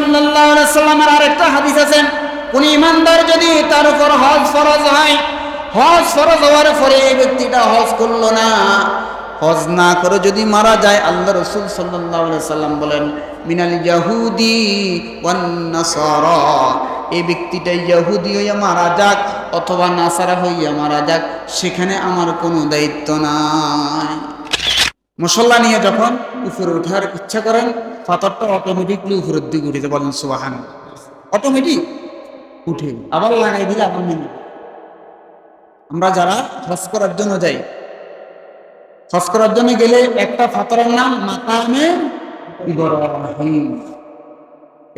আলাইহি সাল্লামের আরেকটা হাদিস আছে কোন ইমানদার যদি তার উপর হজ ফরজ হয়, হজ ফরজ হওয়ার পরে এই ব্যক্তিটা হজ করল না। হজ না করে যদি মারা যায়, আল্লাহ রসুল আলাইহি সাল্লাম বলেন, মিনাল ইয়াহুদি ওয়ান এই ব্যক্তিটা ইয়াহুদি হইয়া মারা যাক অথবা নাসারা হইয়া মারা যাক, সেখানে আমার কোনো দায়িত্ব নাই। মশল্লা নিয়ে যখন উপরে ওঠার ইচ্ছা করেন, পাথরটা অটোমেটিকলি উপরের দিকে উঠেতে বলেন সুবাহান অটোমেটিক উঠে আবার লাগাই দিলে আবার নেমে আমরা যারা হজ করার জন্য যাই, হজ করার জন্য গেলে একটা ফাতরের নাম মাকামে ইব্রাহিম।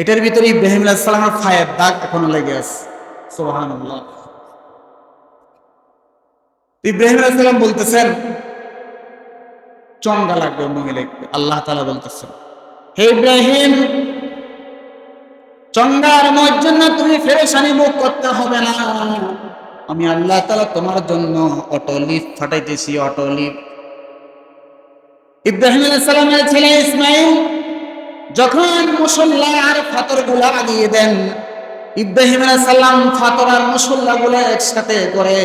এটার ভিতরে ইব্রাহিম আলাইহিস সালামের ফায়ের দাগ এখনও লেগে আছে। সুবহানাল্লাহ। ইব্রাহিম আলাইহিস সালাম বলতেছেন চঙ্গা লাগবে মহিলাকে আল্লাহ তালা বলতেছেন, হে ইব্রাহিম চঙ্গার মোর জন্য তুমি ফেরেশানি মুখ করতে হবে না। আমি আল্লাহ তালা তোমার জন্য অটো লিফট ফাটাইতেছি অটো লিফট ইব্রাহিম ছেলে ইসমাইল, যখন মুসল্লা আর ফাতরগুলা আগিয়ে দেন, ইব্রাহিম আলাইহিস সালাম ফাতর আর মুসল্লা একসাথে করে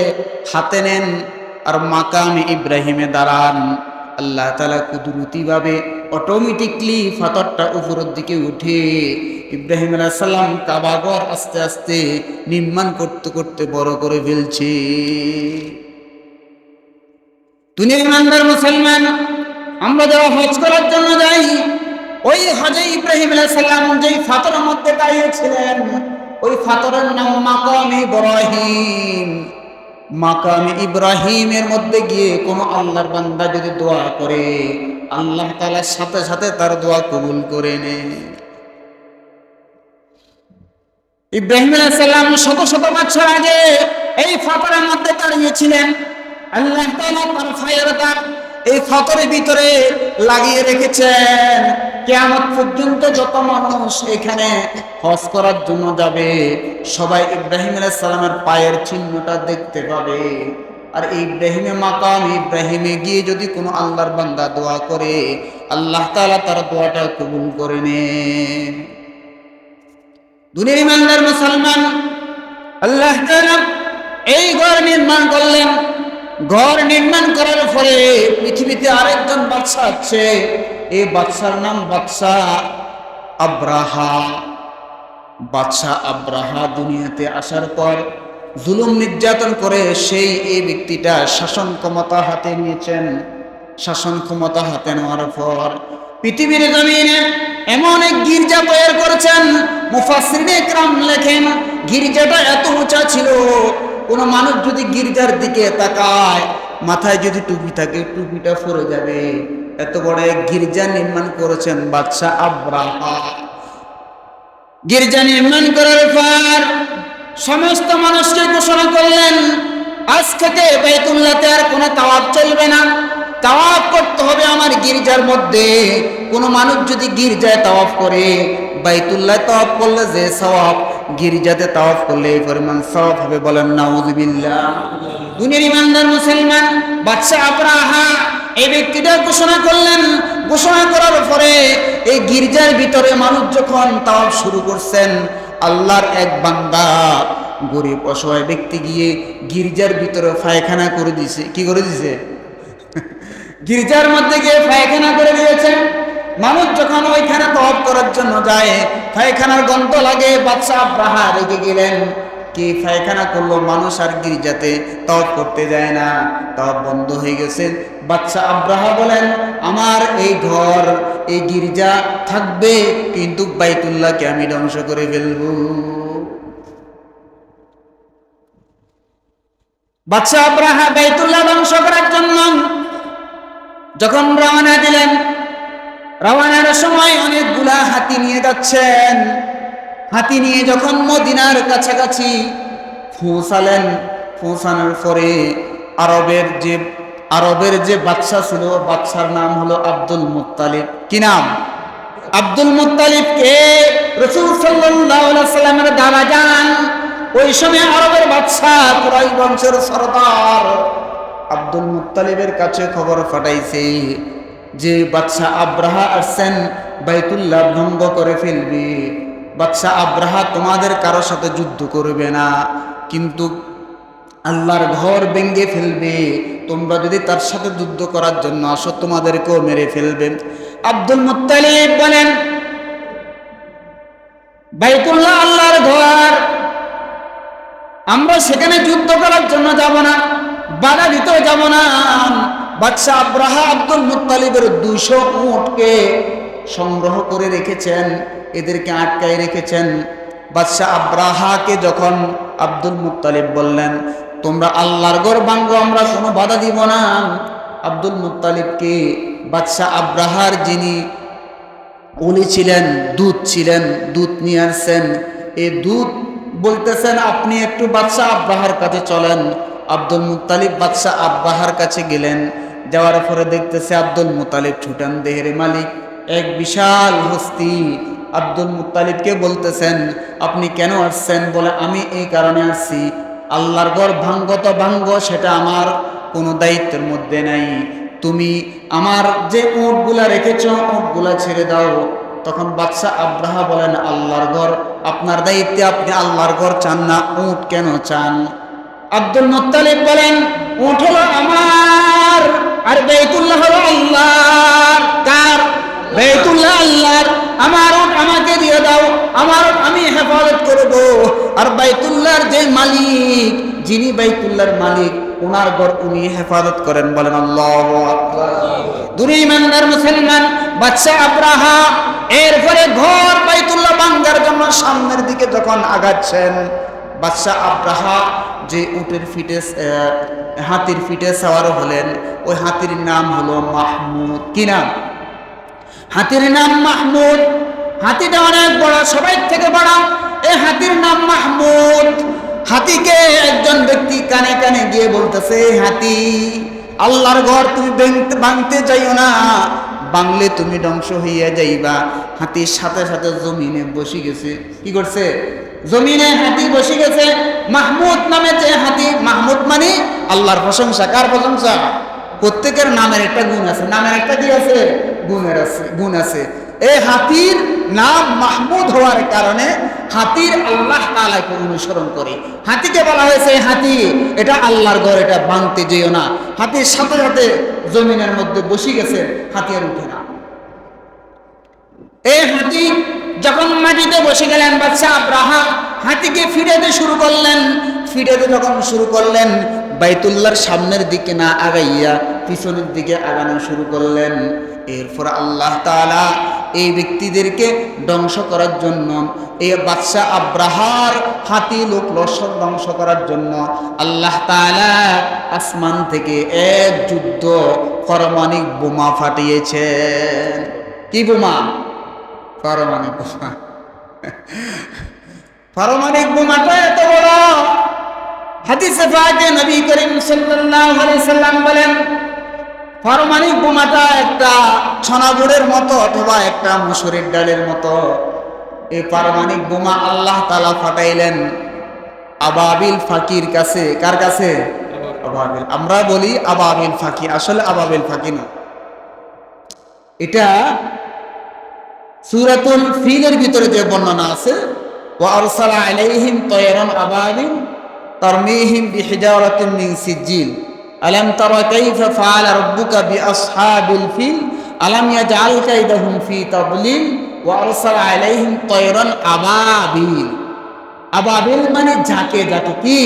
হাতে নেন, আর মাকাম ইব্রাহিমে দাঁড়ান। আল্লাহ তালা কুদরতি ভাবে অটোমেটিকলি ফাতরটা উপরের দিকে উঠে। ইব্রাহিম আলাইহিস সালাম কাবাগর আস্তে আস্তে নির্মাণ করতে করতে বড় করে ফেলছে। দুনিয়ার ইমানদার মুসলমান, আমরা যারা হজ করার জন্য যাই, ওই হজে ইব্রাহিম সাল্লাম যেই ফাতরের মধ্যে দাঁড়িয়েছিলেন, ওই ফাতরের নাম মাকাম ইব্রাহিম। মাকাম ইব্রাহিমের মধ্যে গিয়ে কোন আল্লাহর বান্দা যদি দোয়া করে, আল্লাহ তাআলার সাথে সাথে তার দোয়া কবুল করে নেয়। ইব্রাহিম সাল্লাম শত শত বছর আগে এই ফাতরের মধ্যে দাঁড়িয়েছিলেন। আল্লাহ তাআলা তার ফায়ের এই ফাতরের ভিতরে লাগিয়ে রেখেছেন। কেয়ামত পর্যন্ত যত মানুষ এখানে হজ করার জন্য যাবে, সবাই ইব্রাহিম আলাইহিস সালামের পায়ের চিহ্নটা দেখতে পাবে। আর ইব্রাহিমে মাকাম, ইব্রাহিমে গিয়ে যদি কোনো আল্লাহর বান্দা দোয়া করে, আল্লাহ তাআলা তার দোয়াটা কবুল করে নেন। দুনিয়ার মুসলমান, আল্লাহ এই ঘর নির্মাণ করলেন। ঘর নির্মাণ করার ফলে পৃথিবীতে আরেকজন বাচ্চা আছে এই বাদশার নাম বাদশাহ আব্রাহা। বাদশাহ আব্রাহা দুনিয়াতে আসার পর জুলুম নির্যাতন করে সেই এই ব্যক্তিটা শাসন ক্ষমতা হাতে নিয়েছেন। শাসন ক্ষমতা হাতে নেওয়ার পর পৃথিবীর জমিনে এমন এক গির্জা তৈরি করেছেন। মুফাসরিনে ক্রাম লেখেন, গির্জাটা এত উঁচা ছিল, কোনো মানুষ যদি গির্জার দিকে তাকায়, মাথায় যদি টুপি থাকে, টুপিটা ফরে যাবে। এত বড় গির্জা নির্মাণ করেছেন বাদশাহ আব্রাহা গির্জা নির্মাণ করার পর সমস্ত মানুষকে ঘোষণা করলেন, আজ থেকে বাইতুল্লাতে আর কোনো তাওয়াব চলবে না। তাওয়াফ করতে হবে আমার গির্জার মধ্যে। কোনো মানুষ যদি গির্জায় তাওয়াফ করে বাইতুল্লাহ তাওয়াফ করলে যে সওয়াব, গির্জাতে তাওয়াফ করলে এই পরিমাণ সওয়াব হবে বলেন নাউজুবিল্লাহ। দুনিয়ার ইমানদার মুসলমান বাদশা আবরাহা এই ব্যক্তিটা ঘোষণা করলেন। ঘোষণা করার পরে এই গির্জার ভিতরে মানুষ যখন তাওয়াফ শুরু করছেন, আল্লাহর এক বান্দা গরিব অসহায় ব্যক্তি গিয়ে গির্জার ভিতরে পায়খানা করে দিছে। কি করে দিছে? গির্জার মধ্যে গিয়ে পায়খানা করে দিয়েছেন মানুষ যখন ওইখানে তপ করার জন্য যায়, পায়খানার গন্ধ লাগে বাচ্চা আব্রাহা রেগে গেলেন। কি পায়খানা করল মানুষ আর গির্জাতে? তপ করতে যায় না। তপ বন্ধ হয়ে গেছে। বাচ্চা আব্রাহা বলেন, আমার এই ঘর, এই গির্জা থাকবে, কিন্তু বাইতুল্লাহকে আমি ধ্বংস করে ফেলব। বাচ্চা আব্রাহা বাইতুল্লাহ ধ্বংস করার জন্য যখন রওনা দিলেন রওনার সময় অনেকগুলা হাতি নিয়ে যাচ্ছেন। হাতি নিয়ে যখন মদিনার কাছাকাছি পৌঁছালেন, পৌঁছানোর পরে আরবের যে আরবের যে বাদশা ছিল, বাদশার নাম হলো আব্দুল মুত্তালিব। কি নাম? আব্দুল মুত্তালিব কে? রসুল সাল্লামের দাদা যান ওই সময় আরবের বাদশা কুরাই বংশের সরদার। আব্দুল মুত্তালিবের কাছে খবর পাঠাইছে যে বাদশা আব্রাহা আসছেন, বাইতুল্লাহ ভঙ্গ করে ফেলবে। বাচ্চা আব্রাহা তোমাদের কারোর সাথে যুদ্ধ করবে না, কিন্তু আল্লাহর ঘর ভেঙ্গে ফেলবে। তোমরা যদি তার সাথে যুদ্ধ করার জন্য আসো, তোমাদেরকেও মেরে ফেলবে। আব্দুল মুত্তালিব বলেন, বাইতুল্লাহ আল্লাহর ঘর, আমরা সেখানে যুদ্ধ করার জন্য যাব না, বাধা দিতেও যাব না। বাদশাহ আব্রাহা আব্দুল মুত্তালিবের দুশো উটকে সংগ্রহ করে রেখেছেন। এদেরকে আটকায় রেখেছেন। বাদশাহ আব্রাহাকে যখন আব্দুল মুত্তালিব বললেন, তোমরা আল্লাহর গর ভাঙ্গ আমরা কোনো বাধা দিব না। আব্দুল মুত্তালিবকে বাদশাহ আব্রাহার যিনি উনি ছিলেন দুধ ছিলেন দুধ নিয়ে আসছেন। এই দুধ বলতেছেন, আপনি একটু বাদশাহ আব্রাহার কাছে চলেন। আব্দুল মুতালিব বাদশাহ আব্রাহার কাছে গেলেন। যাওয়ার পরে দেখতেছে আব্দুল মুতালিব ছুটান দেহের মালিক, এক বিশাল হস্তি আব্দুল মুতালিবকে বলতেছেন, আপনি কেন আসছেন? বলে, আমি এই কারণে আসছি। আল্লাহর গড় ভাঙ্গ তো ভাঙ্গ, সেটা আমার কোনো দায়িত্বের মধ্যে নাই। তুমি আমার যে উটগুলা রেখেছ, উটগুলা ছেড়ে দাও। তখন বাদশাহ আব্রাহা বলেন, আল্লাহর ঘর, আপনার দায়িত্বে আপনি আল্লাহর ঘর চান না, উট কেন চান? আব্দুল মুত্তালিব বলেন, উট হলো আমার আর বেতুল্লাহ হলো আল্লাহর কার বেতুল্লাহ আল্লাহর আমার আমাকে দিয়ে দাও, আমার আমি হেফাজত করব। আর বাইতুল্লাহর যে মালিক, যিনি বাইতুল্লাহর মালিক, ওনার ঘর উনি হেফাজত করেন বলেন আল্লাহ দুরি ইমানদার মুসলমান, বাচ্চা আব্রাহা, এরপরে ঘর বাইতুল্লাহ বাঙ্গার জন্য সামনের দিকে যখন আগাচ্ছেন, বাচ্চা আব্রাহা যে উটের ফিটে হাতির ফিটে সাওয়ার হলেন, ওই হাতির নাম হলো মাহমুদ। কি নাম? হাতির নাম মাহমুদ। হাতিটা অনেক বড়, সবাই থেকে বড়। এই হাতির নাম মাহমুদ। হাতিকে একজন ব্যক্তি কানে কানে গিয়ে বলতেছে হাতি, আল্লাহর ঘর তুমি ভাঙতে যাইও না। বাংলে তুমি ধ্বংস হইয়া যাইবা। হাতির সাথে সাথে জমিনে বসে গেছে। কি করছে? জমিনে হাতি বসে গেছে। মাহমুদ নামে যে হাতি, মাহমুদ মানে আল্লাহর প্রশংসা। কার প্রশংসা? প্রত্যেকের নামের একটা গুণ আছে। নামের একটা কি আছে? গুণের আছে গুণ আছে। এই হাতির নাম মাহমুদ হওয়ার কারণে হাতির আল্লাহ তালাকে অনুসরণ করে। হাতিকে বলা হয়েছে হাতি, এটা আল্লাহর এটা বানতে যেও না। হাতির সাথে সাথে জমিনের মধ্যে বসে গেছে, হাতি আর উঠে না। এই হাতি যখন মাটিতে বসে গেলেন বাচ্চা আব্রাহা হাতিকে ফিরেতে শুরু করলেন। ফিরেতে যখন শুরু করলেন, বাইতুল্লাহর সামনের দিকে না আগাইয়া পিছনের দিকে আগানো শুরু করলেন। এরপর আল্লাহ তাআলা এই ব্যক্তিদেরকে ধ্বংস করার জন্য এই বাদশাহ আব্রাহার হাতি লোক লস্কর ধ্বংস করার জন্য আল্লাহ তাআলা আসমান থেকে এক যুদ্ধ পরমাণিক বোমা ফাটিয়েছেন। কি বোমা? পারমাণিক বোমা। পারমাণিক বোমাটা এত বড়। হাদিসে পাকে নবী করিম সাল্লাল্লাহু আলাইহি সাল্লাম বলেন পারমাণিক বোমাটা একটা ছনাগুড়ের মতো অথবা একটা মুসুরির ডালের মতো। এই পারমাণিক বোমা আল্লাহ তালা ফাটাইলেন আবাবিল ফাকির কাছে। কার কাছে? আবাবিল। আমরা বলি আবাবিল ফাকি। আসলে আবাবিল ফাকি না। এটা সুরাতুল ফিলের ভিতরে যে বর্ণনা আছে, ওয়া আরসালা আলাইহিম তায়রান আবাবিল তারমিহিম বিহিজারাতিন মিন সিজিল আলাম আবাবিল। মানে কি?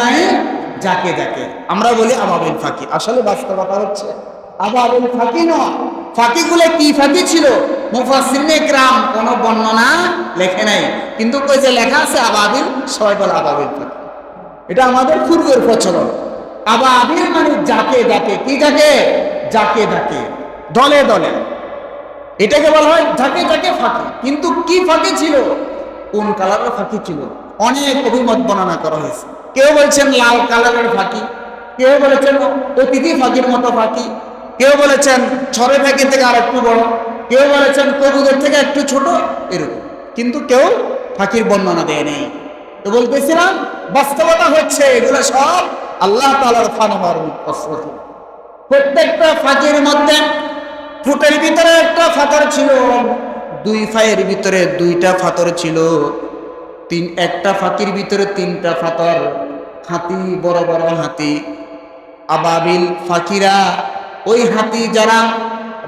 মানে আমরা বলি আবাবিল ফাঁকি। আসলে বাস্তবতা হচ্ছে আবাবিল ফাঁকি নয়। ফাঁকিগুলো কি ফাঁকি ছিল? মুফাসসিরিনে গ্রাম কোনো বর্ণনা লেখে নাই। কিন্তু কই যে লেখা আছে আবাবিল, সবাই বলে আবাবিল ফাঁকি। এটা আমাদের পূর্বের প্রচলন। আবাবিল মানে যাকে যাকে কি যাকে যাকে যাকে দলে দলে। এটাকে বলা হয় যাকে যাকে ফাঁকি। কিন্তু কি ফাঁকি ছিল? কোন কালারের ফাঁকি ছিল? অনেক অভিমত বর্ণনা করা হয়েছে। কেউ বলছেন লাল কালারের ফাঁকি। কেউ বলেছেন অতিথি ফাঁকির মতো ফাঁকি। কেউ বলেছেন ছড়ে ফাঁকি থেকে আর একটু বড়। কেউ বলেছেন কবুদের থেকে একটু ছোট, এরকম। কিন্তু কেউ ফাঁকির বর্ণনা দেয় নেই। তো বলতেছিলাম বাস্তবতা হচ্ছে, এগুলো সব আল্লাহ তালার ফানহার অস্ত্র প্রত্যেকটা ফাঁকির মধ্যে ফুটের ভিতরে একটা ফাঁকার ছিল, দুই ফায়ের ভিতরে দুইটা ফাতর ছিল, তিন, একটা ফাঁকির ভিতরে তিনটা ফাতর হাতি, বড় বড় হাতি। আবাবিল ফাকিরা ওই হাতি যারা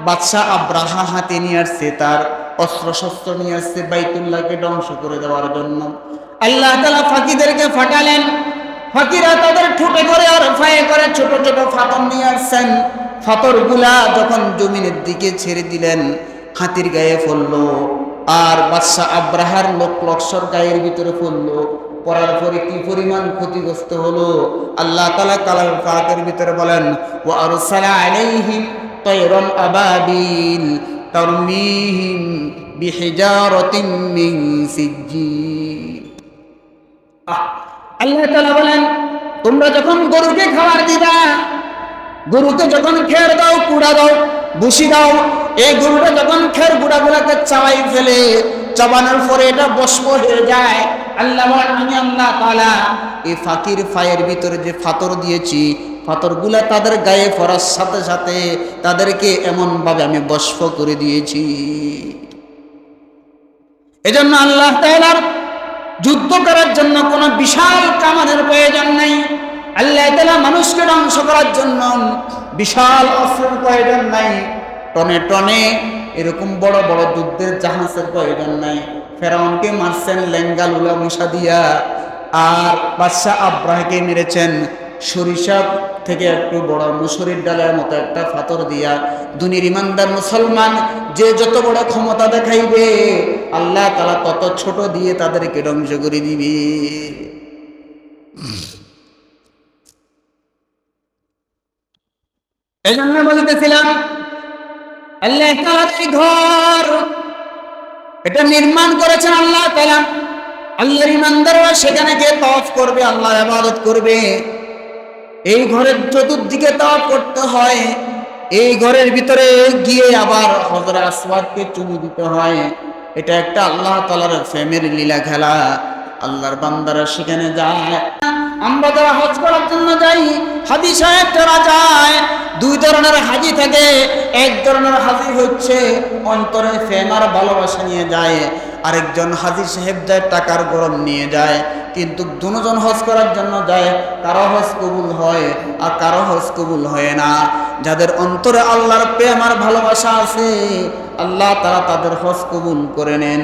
বাদশাহ আব্রাহা হাতি নিয়ে আসছে, তার অস্ত্র শস্ত্র নিয়ে আসছে বাইতুল্লাহকে ধ্বংস করে দেওয়ার জন্য। আল্লাহ তালা ফাঁকিদেরকে ফাটালেন ফাঁকিরা তাদের ঠোঁটে করে আর ফায়ে করে ছোট ছোট ফাতর নিয়ে আসছেন। ফাতরগুলা যখন জমিনের দিকে ছেড়ে দিলেন হাতির গায়ে ফললো আর বাদশাহ আব্রাহার লোক লক্সর গায়ের ভিতরে ফললো পড়ার পরে কি পরিমাণ ক্ষতিগ্রস্ত হলো? আল্লাহ তালা কালার কাকের ভিতরে বলেন ও আর আলাইহিম তৈরন আবাবিল তরমিহিম বিহিজারতিম মিন আহ, আল্লাহ তালা বলেন, তোমরা যখন গরুকে খাবার দিবা, গরুকে যখন খের দাও, কুড়া দাও ভুসি দাও, এই গরুটা যখন খের গুড়া গুড়াকে চাবাই ফেলে, চাবানোর পরে এটা বস্প হয়ে যায়। আল্লাহ আমি আল্লাহ তালা এই ফাকির ফায়ের ভিতরে যে ফাতর দিয়েছি, ফাতরগুলা তাদের গায়ে পড়ার সাথে সাথে তাদেরকে এমনভাবে আমি বস্প করে দিয়েছি। এজন্য আল্লাহ তাআলার যুদ্ধ করার জন্য কোনো বিশাল কামানের প্রয়োজন নেই। আল্লাহ তালা মানুষকে ধ্বংস করার জন্য বিশাল অস্ত্রের প্রয়োজন নাই। টনে টনে এরকম বড় বড় যুদ্ধের জাহাজের প্রয়োজন নাই। ফেরাউনকে মারছেন, লেঙ্গালুলা মশা দিয়া। আর বাদশাহ আব্রাহকে মেরেছেন। সরিষা থেকে একটু বড় মুসুরির ডালের মতো একটা ফাতর দিয়া দুনির ইমানদার মুসলমান যে যত বড় ক্ষমতা দেখাইবে, আল্লাহ তালা তত ছোট দিয়ে তাদেরকে ধ্বংস করে দিবে। এই জন্য বলতেছিলাম, আল্লাহ ঘর, এটা নির্মাণ করেছেন আল্লাহ তাআলা। আল্লাহর সেখানে গিয়ে তওয়াফ করবে, আল্লাহর ইবাদত করবে। এই ঘরের চতুর্দিকে তওয়াফ করতে হয়। এই ঘরের ভিতরে গিয়ে আবার হজরা আসওয়াদকে চুমু দিতে হয়। এটা একটা আল্লাহ তাআলার ফেমের লীলা খেলা। আল্লাহর বান্দারা সেখানে যায়। আমরা যারা হজ করার জন্য যাই, হাজি সাহেব যারা যায়, দুই ধরনের হাজি থাকে। এক ধরনের হাজি হচ্ছে অন্তরে ফেমার ভালোবাসা নিয়ে যায়। আরেকজন হাজি সাহেব যায়, টাকার গরম নিয়ে যায়। কিন্তু দুজন হজ করার জন্য যায়, কারও হজ কবুল হয় আর কারও হজ কবুল হয় না। যাদের অন্তরে আল্লাহর প্রেম আর ভালোবাসা আছে, আল্লাহ তারা তাদের হজ কবুল করে নেন।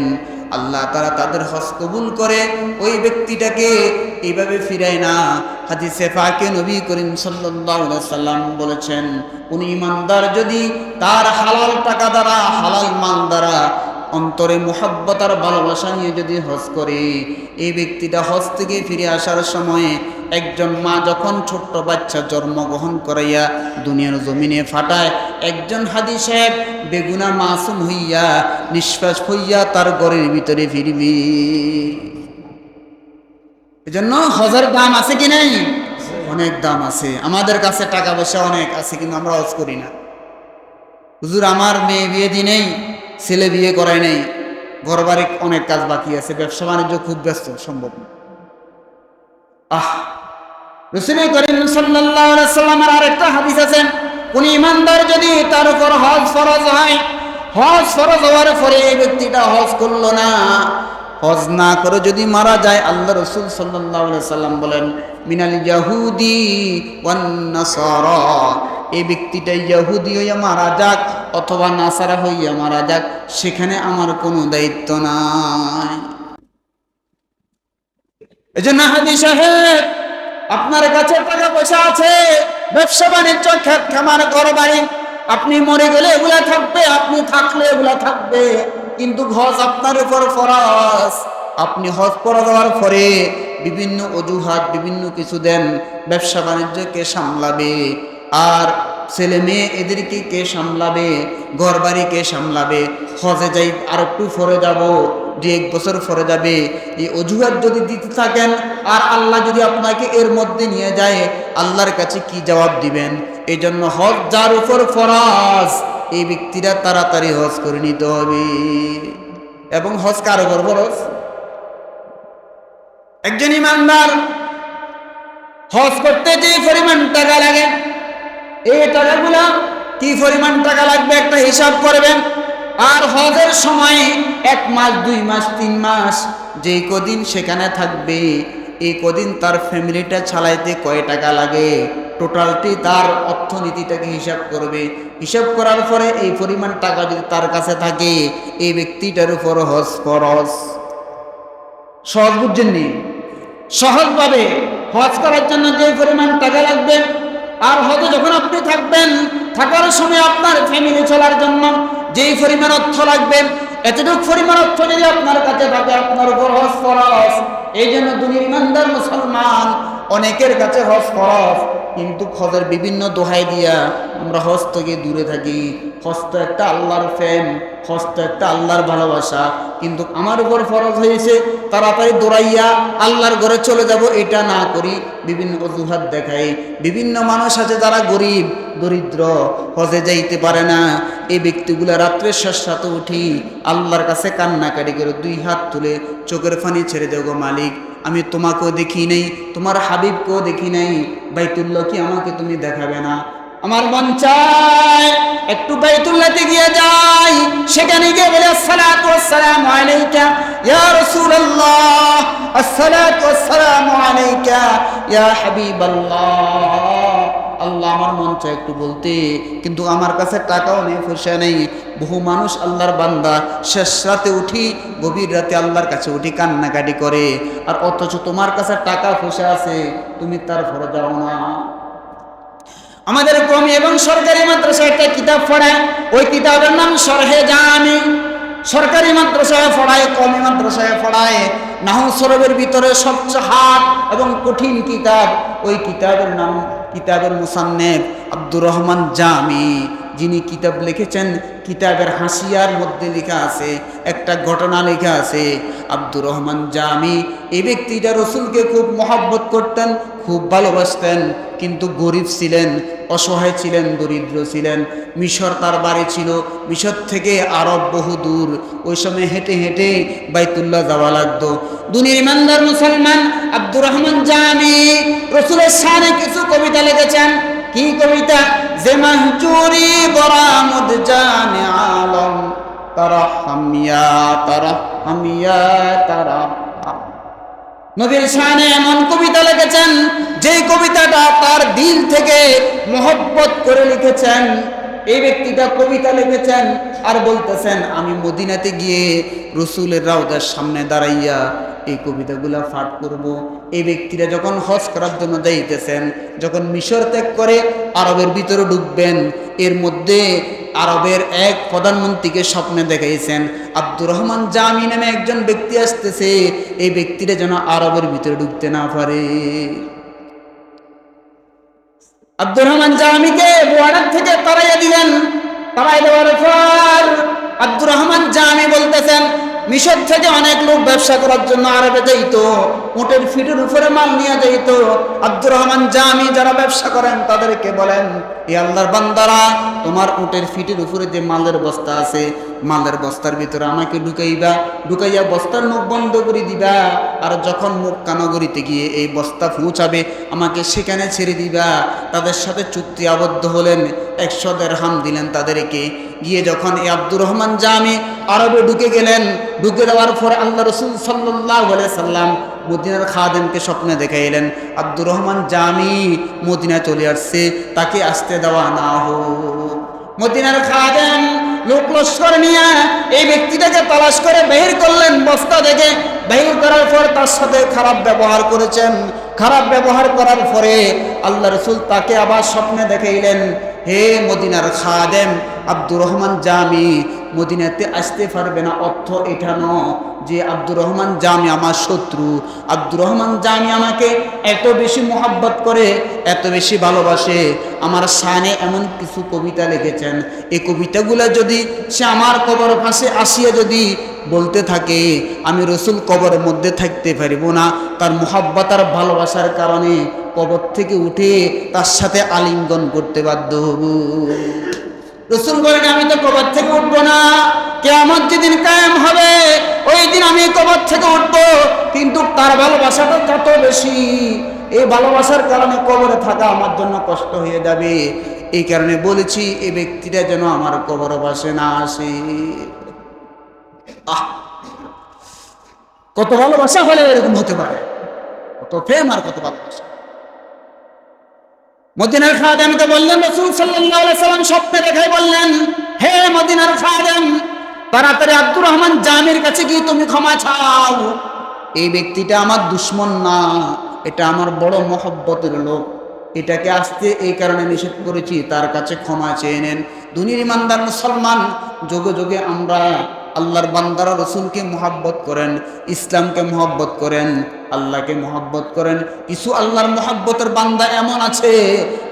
আল্লাহ তারা তাদের হজ কবুল করে, ওই ব্যক্তিটাকে এইভাবে ফিরায় না। হাদিসে ফাকে নবী করিম সাল্লাম বলেছেন, কোন ইমানদার যদি তার হালাল টাকা দ্বারা, হালাল মাল দ্বারা অন্তরে মোহাব্বত আর ভালোবাসা নিয়ে যদি হজ করে, এই ব্যক্তিটা হজ থেকে ফিরে আসার সময়ে একজন মা যখন ছোট্ট বাচ্চা জন্মগ্রহণ করাইয়া দুনিয়ার জমিনে ফাটায়, একজন হাদি সাহেব বেগুনা মাসুম হইয়া, নিঃশ্বাস হইয়া তার ঘরের ভিতরে ফিরবি। এজন্য হজের দাম আছে কি নাই? অনেক দাম আছে। আমাদের কাছে টাকা পয়সা অনেক আছে, কিন্তু আমরা হজ করি না। হুজুর, আমার মেয়ে বিয়ে দিই নেই। ছেলে বিয়ে করায় নেই ঘর বাড়ি অনেক কাজ বাকি আছে, ব্যবসা বাণিজ্য খুব ব্যস্ত, সম্ভব না। আহ, রসুল করিম সাল্লামের আরেকটা হাদিস আছে, কোন ইমানদার যদি তার উপর হজ ফরজ হয়, হজ ফরজ হওয়ার পরে এই ব্যক্তিটা হজ করল না। হজ না করে যদি মারা যায়, আল্লাহ রসুল আলাইহি সাল্লাম বলেন, মিনাল ইয়াহুদি ওয়ান নাসারা। এই ব্যক্তিটা ইয়াহুদি হইয়া মারা যাক অথবা নাসারা হইয়া মারা যাক, সেখানে আমার কোনো দায়িত্ব নাই। এই জন্য হাদি সাহেব, আপনার কাছে টাকা পয়সা আছে, ব্যবসা বাণিজ্য, খেত খামার ঘর বাড়ি আপনি মরে গেলে এগুলা থাকবে, আপনি থাকলে এগুলা থাকবে, কিন্তু হজ আপনার উপর ফরজ। আপনি হজ করে দেওয়ার পরে বিভিন্ন অজুহাত, বিভিন্ন কিছু দেন, ব্যবসা বাণিজ্য কে সামলাবে। আর ছেলে মেয়ে এদেরকে কে সামলাবে? ঘর বাড়ি কে সামলাবে? হজে যাই আর একটু ফরে যাব, দু এক বছর ফরে যাবে। এই অজুহাত যদি দিতে থাকেন আর আল্লাহ যদি আপনাকে এর মধ্যে নিয়ে যায়, আল্লাহর কাছে কি জবাব দিবেন? এই জন্য হজ যার উপর ফরাজ। এই ব্যক্তিরা তাড়াতাড়ি হজ করে নিতে হবে। এবং হজ কার উপর ফরজ? একজন ইমানদার হজ করতে যে পরিমাণ টাকা লাগে এই টাকাগুলা কি পরিমাণ টাকা লাগবে একটা হিসাব করবেন? আর হজের সময় এক মাস, দুই মাস, তিন মাস যেই কদিন সেখানে থাকবে, এই কদিন তার ফ্যামিলিটা চালাইতে কয় টাকা লাগে? টোটালটি তার অর্থনীতিটাকে হিসাব করবে। হিসাব করার পরে এই পরিমাণ টাকা যদি তার কাছে থাকে, এই ব্যক্তিটার উপর হজ ফরজ। সহজ বুঝছেননি সহজভাবে হজ করার জন্য যে পরিমাণ টাকা লাগবে আর হয়তো যখন আপনি থাকবেন, থাকার সময় আপনার ফ্যামিলি চলার জন্য যেই পরিমাণ অর্থ লাগবে, এতটুকু পরিমাণ অর্থ যদি আপনার কাছে থাকে, আপনার উপর হস ফরস এই জন্য দুনির ইমানদার মুসলমান অনেকের কাছে হজ ফরজ, কিন্তু হজের বিভিন্ন দোহাই দিয়া আমরা হজ থেকে দূরে থাকি। হজ তো একটা আল্লাহর ফ্যান হজ তো একটা আল্লাহর ভালোবাসা, কিন্তু আমার উপর ফরজ হয়েছে তাড়াতাড়ি দৌড়াইয়া আল্লাহর ঘরে চলে যাব, এটা না করি বিভিন্ন অজুহাত দেখাই। বিভিন্ন মানুষ আছে যারা গরিব, দরিদ্র, হজে যাইতে পারে না। এই ব্যক্তিগুলা রাত্রে রাতে উঠি আল্লাহর কাছে কান্নাকাটি করে দুই হাত তুলে চোখের ফানি ছেড়ে দেবো মালিক। আমি তোমাকেও দেখি নাই, তোমার হাবিবকেও দেখি নাই। বাইতুল্লাহ কি আমাকে তুমি দেখাবে না? আমার মন চায় একটু বাইতুল্লাহতে গিয়ে যাই। সেখানে গিয়ে বলে, আসসালাতু ওয়াসসালামু আলাইকা ইয়া রাসূলুল্লাহ, আসসালাতু ওয়াসসালামু আলাইকা ইয়া হাবিবাল্লাহ। আল্লাহ আমার মন চায় একটু বলতে, কিন্তু আমার কাছে টাকাও নেই, পয়সা নেই। বহু মানুষ আল্লাহর বান্দা। শেষ রাতে উঠি, গভীর রাতে আল্লাহর কাছে উঠি, কান্নাকাটি করে। আর অথচ তোমার কাছে টাকা পয়সা আছে, তুমি তার ফরে যাও না। আমাদের কমি এবং সরকারি মাদ্রাসায় একটা কিতাব পড়ায় ওই কিতাবের নাম সরহে জামি সরকারি মাদ্রাসায় পড়ায়, কমি মাদ্রাসায় পড়ায়। নাহু সরবের ভিতরে সবচেয়ে হাট এবং কঠিন কিতাব, ওই কিতাবের নাম কিতাবের মুসান্নেব আব্দুর রহমান জামি যিনি কিতাব লিখেছেন, কিতাবের হাসিয়ার মধ্যে লেখা আছে, একটা ঘটনা লেখা আছে, আব্দুর রহমান জামি এই ব্যক্তিটা রসুলকে খুব মহাব্বত করতেন, খুব ভালোবাসতেন, কিন্তু গরিব ছিলেন, অসহায় ছিলেন, দরিদ্র ছিলেন। মিশর তার বাড়ি ছিল, মিশর থেকে আরব বহু দূর। ওই সময় হেঁটে হেঁটে বাইতুল্লাহ যাওয়া লাগতো। দুনিয়ার ইমানদার মুসলমান আব্দুর রহমান জামি রসুলের সানে কিছু কবিতা লিখেছেন। কি কবিতা? যে মাহজুরি বরামদ জানে আলম, তারা হামিয়া তারা হামিয়া, তারা নবীর শানে এমন কবিতা লিখেছেন যে কবিতাটা তার দিল থেকে মহব্বত করে লিখেছেন। এই ব্যক্তিটা কবিতা লিখেছেন আর বলতেছেন, আমি মদিনাতে গিয়ে রসুলের রাউদার সামনে দাঁড়াইয়া এই কবিতাগুলা পাঠ করব। এই ব্যক্তিরা যখন হজ করার জন্য যাইতেছেন, যখন মিশর ত্যাগ করে আরবের ভিতরে ঢুকবেন এর মধ্যে আরবের এক প্রধানমন্ত্রীকে স্বপ্নে দেখাইছেন, আব্দুর রহমান জামি নামে একজন ব্যক্তি আসতেছে, এই ব্যক্তিরা যেন আরবের ভিতরে ঢুকতে না পারে। আব্দুর রহমান জামিকে বর্ডার থেকে তাড়াইয়া দিলেন। তাড়াই দেওয়ার পর আব্দুর রহমান জামি বলতেছেন, মিশর থেকে অনেক লোক ব্যবসা করার জন্য আরবে যাইত। উটের ফিটের উপরে মাল নিয়ে যাইত। আব্দুর রহমান জামি যারা ব্যবসা করেন, তাদেরকে বলেন, এ আল্লাহর বান্দারা, তোমার উটের ফিটের উপরে যে মালের বস্তা আছে, মালের বস্তার ভিতরে আমাকে ঢুকাইবা, ঢুকাইয়া বস্তার মুখ বন্ধ করে দিবা, আর যখন মুখ কানগরিতে গিয়ে এই বস্তা পৌঁছাবে, আমাকে সেখানে ছেড়ে দিবা। তাদের সাথে চুক্তি আবদ্ধ হলেন, একশো হাম দিলেন তাদেরকে। গিয়ে যখন এই আব্দুর রহমান জামি আরবে ঢুকে গেলেন, ঢুকে দেওয়ার পর আল্লাহ রসুল সাল্লাহ সাল্লাম মদিনার খাদেমকে স্বপ্নে দেখাইলেন, আব্দুর রহমান জামি মদিনা চলে আসছে, তাকে আসতে দেওয়া না হোক। মদিনার খাদেম লোক লস্কর নিয়ে এই ব্যক্তিটাকে তালাশ করে বের করলেন, বস্তা দেখে বের করার পর তার সাথে খারাপ ব্যবহার করেছেন। খারাপ ব্যবহার করার পরে আল্লাহ রসুল তাকে আবার স্বপ্নে দেখাইলেন, হে মদিনার খাদেম, আব্দুর রহমান জামি, মদিনাতে আসতে পারবে না, অর্থ এটা ন যে আব্দুর রহমান জামি আমার শত্রু। আব্দুর রহমান জামি আমাকে এত বেশি মোহাব্বত করে, এত বেশি ভালোবাসে, আমার সানে এমন কিছু কবিতা লিখেছেন। এই কবিতাগুলো যদি সে আমার কবর পাশে আসিয়া যদি বলতে থাকে, আমি রসুল কবরের মধ্যে থাকতে পারিব না। তার মোহাব্বত আর ভালোবাসার কারণে কবর থেকে উঠে তার সাথে আলিঙ্গন করতে বাধ্য হব। রসুল বলেন, আমি তো কবর থেকে উঠবো না। কেমন যেদিন কায়েম হবে, ওই দিন আমি কবর থেকে উঠবো। কিন্তু তার ভালোবাসাটা তত বেশি। এই ভালোবাসার কারণে কবরে থাকা আমার জন্য কষ্ট হয়ে যাবে। এই কারণে বলেছি এই ব্যক্তিটা যেন আমার কবর বাসে না আসে। আহ! কত ভালোবাসা হলে এরকম হতে পারে। কত প্রেম আর কত ভালোবাসা। মদিনার খাদেমকে বললেন, রসুল সাল্লাম স্বপ্নে দেখাই বললেন, হে মদিনার খাদেম, তাড়াতাড়ি আব্দুর রহমান জামির কাছে গিয়ে তুমি ক্ষমা চাও। এই ব্যক্তিটা আমার দুশ্মন না, এটা আমার বড় মহব্বতের লোক। এটাকে আসতে এই কারণে নিষেধ করেছি, তার কাছে ক্ষমা চেয়ে নেন। দুনির ইমানদার মুসলমান, যোগে যোগে আমরা আল্লাহর বান্দারা রসুলকে মোহাব্বত করেন, ইসলামকে মোহাব্বত করেন, আল্লাহকে মোহাব্বত করেন। কিছু আল্লাহর মোহাব্বতের বান্দা এমন আছে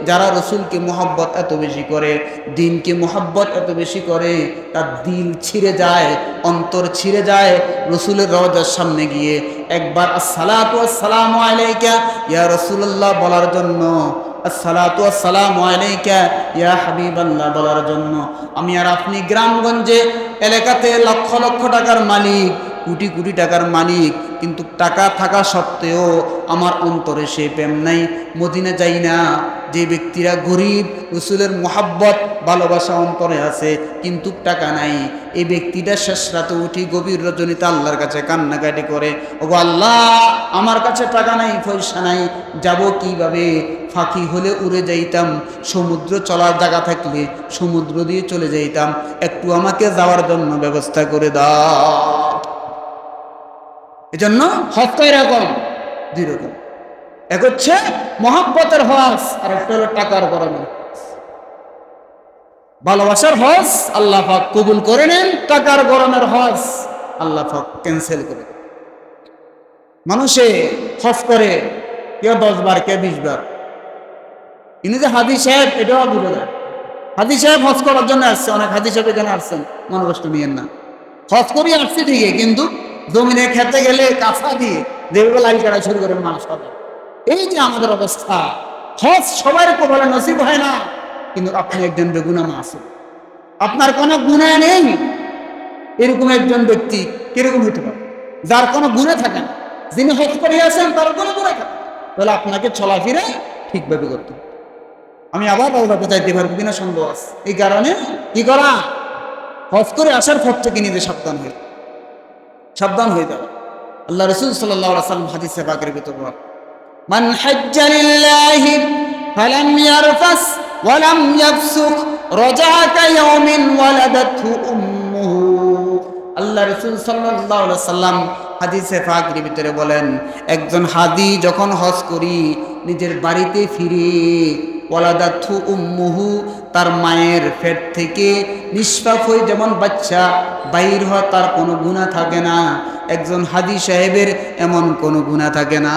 যারা রসুলকে মোহাব্বত এত বেশি করে, দিনকে মোহাব্বত এত বেশি করে, তার দিল ছিঁড়ে যায়, অন্তর ছিঁড়ে যায়। রসুলের রওজার সামনে গিয়ে একবার আসসালামু আলাইকা, ইয়া রসুল্লাহ বলার জন্য আসসালাতু আসসালামু আলাইকা ইয়া হাবিবাল্লাহ বলার জন্য। আমি আর আপনি গ্রামগঞ্জে এলাকাতে লক্ষ লক্ষ টাকার মালিক, কোটি কোটি টাকার মালিক কিন্তু টাকা থাকা সত্ত্বেও আমার অন্তরে সে প্রেম নাই। মদিনা যাই না। যে ব্যক্তিরা গরিব, রসুলের মোহাব্বত, ভালোবাসা অন্তরে আছে, কিন্তু টাকা নাই। এই ব্যক্তিটা শেষ রাতে উঠি গভীর রজনীতে আল্লাহর কাছে কান্নাকাটি করে ও আল্লাহ, আমার কাছে টাকা নাই, পয়সা নাই, যাব কীভাবে? ফাঁকি হলে উড়ে যাইতাম, সমুদ্র চলার জায়গা থাকলে সমুদ্র দিয়ে চলে যাইতাম, একটু আমাকে যাওয়ার জন্য ব্যবস্থা করে দাও। এজন্য হজ তো এরকম দুই রকম। এক হচ্ছে মহাব্বতের হজ আর একটা হলো টাকার গরমে ভালোবাসার হজ আল্লাহ পাক কবুল করে নেন। টাকার গরমের হজ আল্লাহ পাক ক্যান্সেল করে। মানুষে হজ করে কেউ দশ বার কেউ বিশ বার। ইনি যে হাদি সাহেব এটাও বুঝে যায়। হাদি সাহেব হজ করার জন্য আসছে অনেক হাদি সাহেব এখানে আসছেন। মনোকষ্ট নিয়েন না। হজ করি আসছে ঠিকই কিন্তু জমিনে খেতে গেলে কাঁচা দিয়ে দেখবে লাইন কাটা শুরু করে মানুষ হবে এই যে আমাদের অবস্থা হজ সবার কপালে নসিব হয় না, কিন্তু আপনি একজন বেগুনা মাসুম আপনার কোনো গুণা নেই, এরকম একজন ব্যক্তি কীরকম হতে পারে? যার কোনো গুণে থাকে না, যিনি হজ করে আছেন তার কোনো গুণে থাকে। তাহলে আপনাকে চলাফেরা ঠিকভাবে করতে আমি আবার বাবুটাকে চাইতে পারব কিনা সন্দেহ আছে। এই কারণে কি করা? হজ করে আসার পর থেকে নিজে সাবধান হয়ে সাবধান হয়ে যাবে আল্লাহ রসুল সাল্লাহ সাল্লাম হাদিসে পাকের ভিতর মান হাজ্জা লিল্লাহি ফালাম ইয়ারফাস ওয়ালাম ইয়াফসুক রাজাকা ইয়াউমিন ওয়ালাদাতহু উম্মুহু। আল্লাহ রসুল সাল্লাহ সাল্লাম হাদিসে ফাকরির ভিতরে বলেন, একজন হাদি যখন হজ করি, নিজের বাড়িতে ফিরে ওয়ালাদাথু উম্মুহু, তার মায়ের ফেট থেকে নিষ্পাপ হয়ে যেমন বাচ্চা বাইর হওয়া তার কোনো গুণা থাকে না। একজন হাদি সাহেবের এমন কোনো গুণা থাকে না।